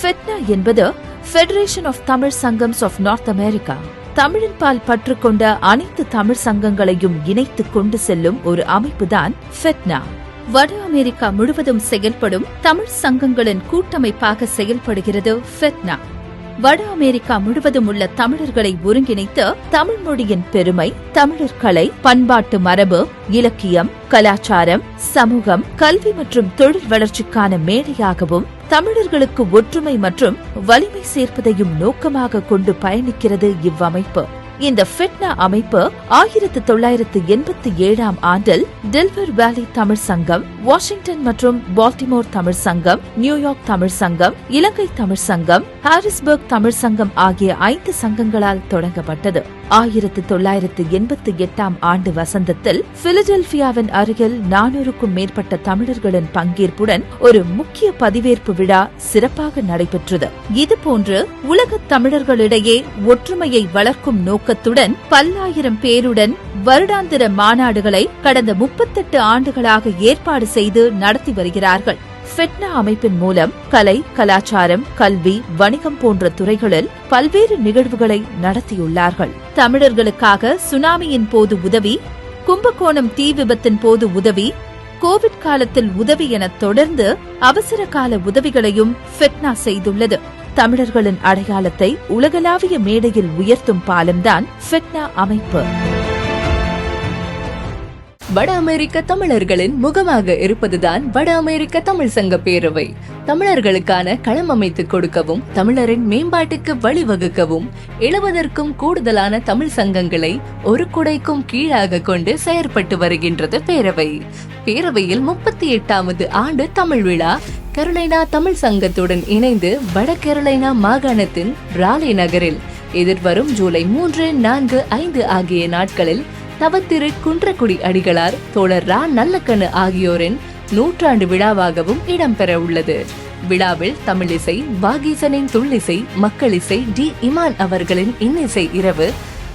FeTNA என்பது federation of Tamil Sangams of North America தமிழின் பால் பற்றுக்கொண்ட அனைத்து தமிழ் சங்கங்களையும் இணைத்துக் கொண்டு செல்லும் ஒரு அமைப்புதான் ஃபெட்னா வட அமெரிக்கா முழுவதும் செயல்படும் தமிழ் சங்கங்களின் கூட்டமைப்பாக செயல்படுகிறது ஃபெட்னா வட அமெரிக்கா முழுவதும் உள்ள தமிழர்களை ஒருங்கிணைத்து தமிழ் மொழியின் பெருமை தமிழர் கலை பண்பாட்டு மரபு இலக்கியம் கலாச்சாரம் சமூகம் கல்வி மற்றும் தொழில் வளர்ச்சிக்கான மேடையாகவும் தமிழர்களுக்கு ஒற்றுமை மற்றும் வலிமை சேர்ப்பதையும் நோக்கமாக கொண்டு பயணிக்கிறது இவ்வமைப்பு. இந்த ஃபிட்னா அமைப்பு ஆயிரத்து தொள்ளாயிரத்து எண்பத்தி ஏழாம் ஆண்டில் டெல்வர் வேலி தமிழ் சங்கம் வாஷிங்டன் மற்றும் பால்டிமோர் தமிழ் சங்கம் நியூயார்க் தமிழ் சங்கம் இலங்கை தமிழ் சங்கம் ஹாரிஸ்பர்க் தமிழ் சங்கம் ஆகிய ஐந்து சங்கங்களால் தொடங்கப்பட்டது. ஆயிரத்து தொள்ளாயிரத்து எண்பத்தி எட்டாம் ஆண்டு வசந்தத்தில் பிலடெல்பியாவின் அருகில் நானூறுக்கும் மேற்பட்ட தமிழர்களின் பங்கேற்புடன் ஒரு முக்கிய பதிவேற்பு விழா சிறப்பாக நடைபெற்றது. இதுபோன்று உலகத் தமிழர்களிடையே ஒற்றுமையை வளர்க்கும் நோக்கத்துடன் பல்லாயிரம் பேருடன் வருடாந்திர மாநாடுகளை கடந்த முப்பத்தெட்டு ஆண்டுகளாக ஏற்பாடு செய்து நடத்தி வருகிறார்கள். ஃபெட்னா அமைப்பின் மூலம் கலை கலாச்சாரம் கல்வி வணிகம் போன்ற துறைகளில் பல்வேறு நிகழ்வுகளை நடத்தியுள்ளார்கள். தமிழர்களுக்காக சுனாமியின் போது உதவி கும்பகோணம் தீ விபத்தின் போது உதவி கோவிட் காலத்தில் உதவி என தொடர்ந்து அவசர கால உதவிகளையும் ஃபெட்னா செய்துள்ளது. தமிழர்களின் அடையாளத்தை உலகளாவிய மேடையில் உயர்த்தும் பாலம்தான் ஃபெட்னா அமைப்பு. வட அமெரிக்க தமிழர்களின் முகமாக இருப்பதுதான் வட அமெரிக்க தமிழ் சங்க பேரவை. தமிழர்களுக்கான களம் அமைத்து கொடுக்கவும் தமிழரின் மேம்பாட்டுக்கு வழிவகுக்கவும் எழுபதற்கும் கூடுதலான தமிழ் சங்கங்களை ஒரு குடைக்கும் கீழாக கொண்டு செயற்பட்டு வருகின்றது பேரவை. பேரவையில் முப்பத்தி எட்டாவது ஆண்டு தமிழ் விழா கரோலைனா தமிழ் சங்கத்துடன் இணைந்து வட கரோலைனா மாகாணத்தின் ராலி நகரில் எதிர்வரும் ஜூலை மூன்று நான்கு ஐந்து ஆகிய நாட்களில் தவத்திரு குன்றக்குடி அடிகளார் தோழர் ரா நல்லக்கண்ணு ஆகியோரின் நூற்றாண்டு விழாவாகவும் இடம்பெற உள்ளது. விழாவில் தமிழிசை வாகீசனின் துள்ளிசை மக்களிசை டி இமான் அவர்களின் இன்னிசை இரவு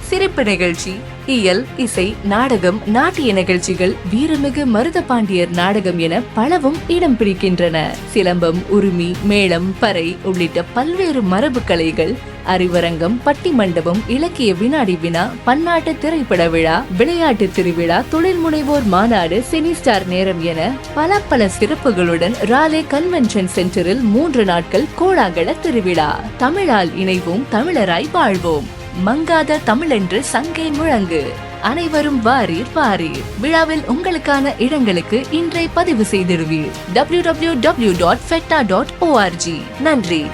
சிறப்பு நிகழ்ச்சி இயல் இசை நாடகம் நாட்டிய நிகழ்ச்சிகள் வீரமிகு மருத பாண்டியர் நாடகம் என பலவும் இடம் பிடிக்கின்றன. சிலம்பம் உரிமை மேளம் பறை உள்ளிட்ட பல்வேறு மரபு கலைகள் அறிவரங்கம் பட்டி மண்டபம் இலக்கிய வினாடி வினா பன்னாட்டு திரைப்பட விழா விளையாட்டு திருவிழா தொழில் முனைவோர் மாநாடு சினிஸ்டார் நேரம் என பல பல சிறப்புகளுடன் ராலே கன்வென்ஷன் சென்டரில் மூன்று நாட்கள் கோலாகல திருவிழா. தமிழால் இணைவோம் தமிழராய் வாழ்வோம். மங்காத தமிழென்று சங்கை முழங்கு. அனைவரும் வாரீர் வாரீர் விழாவில் உங்களுக்கான இடங்களுக்கு இன்றை பதிவு செய்திடுவீர். W W W dot feta dot O R G நன்றி.